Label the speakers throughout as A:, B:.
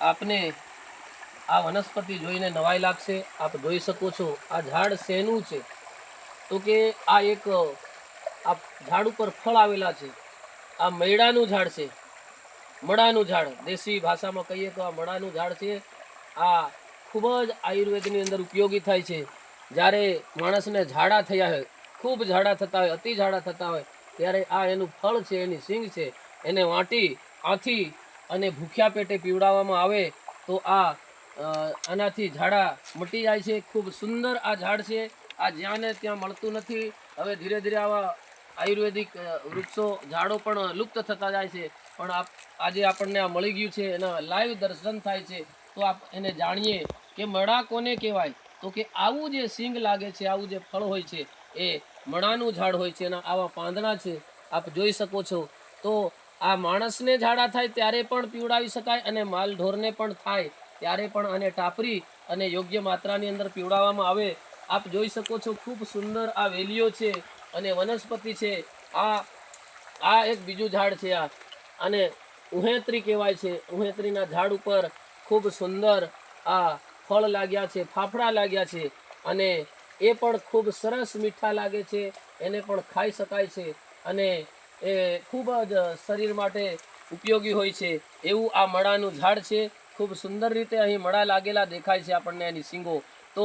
A: આપને આ વનસ્પતિ જોઈને નવાઈ લાગશે. આપ જોઈ શકો છો, આ ઝાડ શેનું છે? તો કે આ એક, આ ઝાડ ઉપર ફળ આવેલા છે. આ મૈડાનું ઝાડ છે. મડાનું ઝાડ. દેશી ભાષામાં કહીએ તો આ મડાનું ઝાડ છે. આ ખૂબ જ આયુર્વેદની અંદર ઉપયોગી થાય છે. જ્યારે માણસને ઝાડા થયા હોય, ખૂબ ઝાડા થતા હોય, અતિ ઝાડા થતા હોય, ત્યારે આ એનું ફળ છે, એની સિંગ છે. એને વાટી, આથી અને ભૂખ્યા પેટે પીવડાવવામાં આવે તો આ આનાથી ઝાડા મટી જાય છે. ખૂબ સુંદર આ ઝાડ છે. આ જ્યાં ને ત્યાં મળતું નથી. હવે ધીરે ધીરે આવા આયુર્વેદિક વૃક્ષો, ઝાડો પણ લુપ્ત થતા જાય છે. પણ આપ, આજે આપણને આ મળી ગયું છે. એના લાઈવ દર્શન થાય છે. તો આપ એને જાણીએ કે મણા કોને કહેવાય? તો કે આવું જે સિંગ લાગે છે, આવું જે ફળ હોય છે, એ મણાનું ઝાડ હોય છે. એના આવા પાંદડા છે. આપ જોઈ શકો છો. તો આ માણસને ઝાડા થાય ત્યારે પણ પીવડાવી શકાય અને માલ ઢોરને પણ થાય ત્યારે પણ આને ટાપરી અને યોગ્ય માત્રાની અંદર પીવડાવવામાં આવે. આપ જોઈ શકો છો ખૂબ સુંદર આ વેલીઓ છે અને વનસ્પતિ છે. આ આ એક બીજું ઝાડ છે આ. અને ઉહેત્રી કહેવાય છે. ઉહેત્રીના ઝાડ ઉપર ખૂબ સુંદર આ ફળ લાગ્યા છે, ફાફડા લાગ્યા છે અને એ પણ ખૂબ સરસ મીઠા લાગે છે. એને પણ ખાઈ શકાય છે અને એ ખૂબ જ શરીર માટે ઉપયોગી હોય છે. એવું આ મડાનું ઝાડ છે. ખૂબ સુંદર રીતે અહીં મડા લાગેલા દેખાય છે આપણને એની સિંગો તો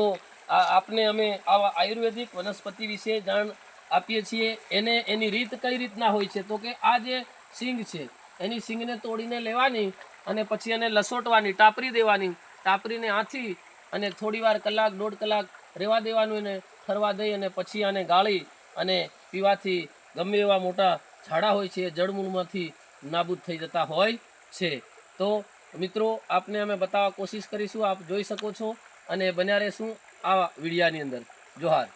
A: આપને અમે આવા આયુર્વેદિક વનસ્પતિ વિશે જાણ આપીએ છીએ. એને એની રીત કઈ રીતના હોય છે? તો કે આ જે સિંગ છે, એની સિંગને તોડીને લેવાની અને પછી એને લસોટવાની, ટાપરી દેવાની. ટાપરીને આથી અને થોડીવાર કલાક, દોઢ કલાક રહેવા દેવાનું એને, ઠરવા દઈ અને પછી આને ગાળી અને પીવાથી ગમે એવા મોટા ઝાડા હોય છે એ જળમૂળમાંથી નાબૂદ થઈ જતા હોય છે. તો મિત્રો, આપને અમે બતાવવા કોશિશ કરીશું, આપ જોઈ શકો છો અને બન્યા રહેશું આ વિડીયાની અંદર. જોહાર.